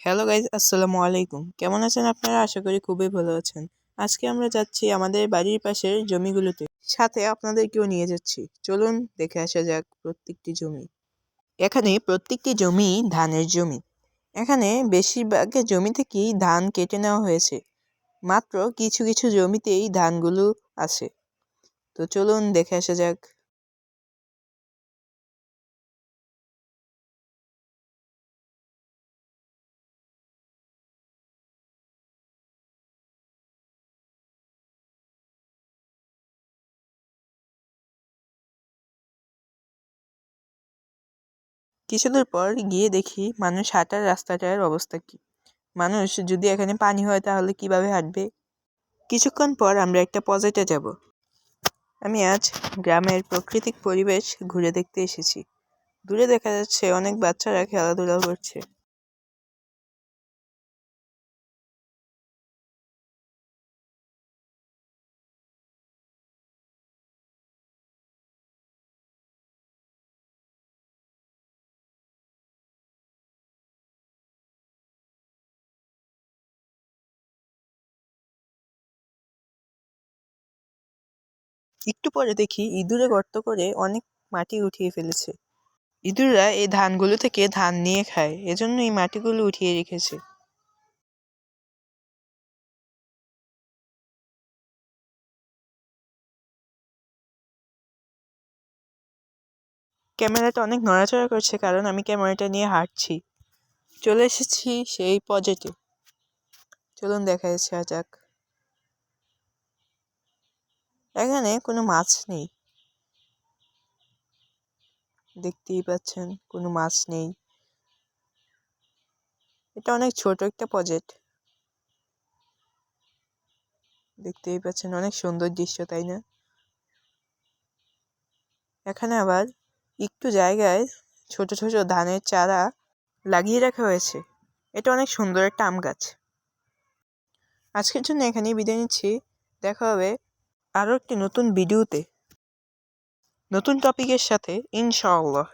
Hello guys আসসালামু আলাইকুম। কেমন আছেন আপনারা? আশা করি খুবই ভালো আছেন। আজকে আমরা যাচ্ছি আমাদের বাড়ির পাশের জমিগুলোতে। সাথে আপনাদেরকেও নিয়ে যাচ্ছি। চলুন দেখে আসা যাক প্রত্যেকটি জমি। এখানে প্রত্যেকটি জমি ধানের জমি। এখানে বেশিরভাগ জমি থেকেই ধান কেটে নেওয়া হয়েছে। মাত্র কিছু কিছু জমিতেই ধানগুলো আছে। তো চলুন দেখে আসা যাক। কিছুদূর পর গিয়ে দেখি মানুষ হাঁটার রাস্তাটার অবস্থা কী। মানুষ যদি এখানে পানি হয় তাহলে কীভাবে হাঁটবে? কিছুক্ষণ পর আমরা একটা পজেটে যাব। আমি আজ গ্রামের প্রাকৃতিক পরিবেশ ঘুরে দেখতে এসেছি। দূরে দেখা যাচ্ছে অনেক বাচ্চারা খেলাধুলা করছে। একটু পরে দেখি ইঁদুরে গর্ত করে অনেক মাটি উঠিয়ে ফেলেছে। ইঁদুররা এই ধানগুলো থেকে ধান নিয়ে খায়, এজন্য এই মাটিগুলো উঠিয়ে রেখেছে। ক্যামেরাটা অনেক নড়াচড়া করছে কারণ আমি ক্যামেরাটা নিয়ে হাঁটছি। চলে এসেছি সেই পজেটে। চলুন দেখা যাচ্ছে যাক এখানে কোনো মাছ নেই। দেখতেই পাচ্ছেন, কোনো মাছ নেই। এটা অনেক ছোট একটা প্রজেক্ট। দেখতেই পাচ্ছেন, অনেক সুন্দর দৃশ্য, তাই না? এখানে আবার একটু জায়গায় ছোট ছোট ধানের চারা লাগিয়ে রাখা হয়েছে। এটা অনেক সুন্দর একটা আম গাছ। আজকের জন্য এখানেই বিদায় নিচ্ছি। দেখা হবে আরও একটি নতুন ভিডিওতে। নতুন টপিকের সাথে ইনশাআল্লাহ।